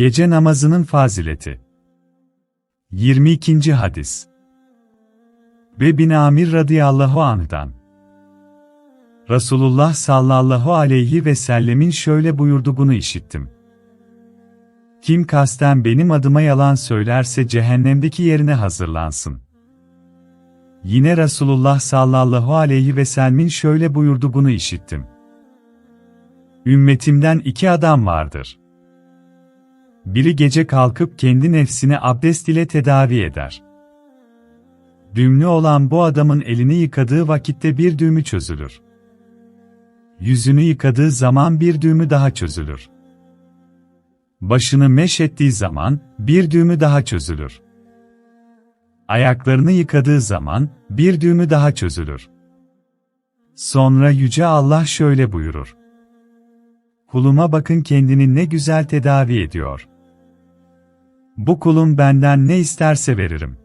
Gece namazının fazileti 22. hadis Ve bin Amir radıyallahu anh'dan Resulullah sallallahu aleyhi ve sellemin şöyle buyurduğunu işittim. Kim kasten benim adıma yalan söylerse cehennemdeki yerine hazırlansın. Yine Resulullah sallallahu aleyhi ve sellemin şöyle buyurduğunu işittim. Ümmetimden iki adam vardır. Biri gece kalkıp kendi nefsini abdest ile tedavi eder. Düğümlü olan bu adamın elini yıkadığı vakitte bir düğümü çözülür. Yüzünü yıkadığı zaman bir düğümü daha çözülür. Başını meş ettiği zaman bir düğümü daha çözülür. Ayaklarını yıkadığı zaman bir düğümü daha çözülür. Sonra yüce Allah şöyle buyurur. Kuluma bakın kendini ne güzel tedavi ediyor. Bu kulum benden ne isterse veririm.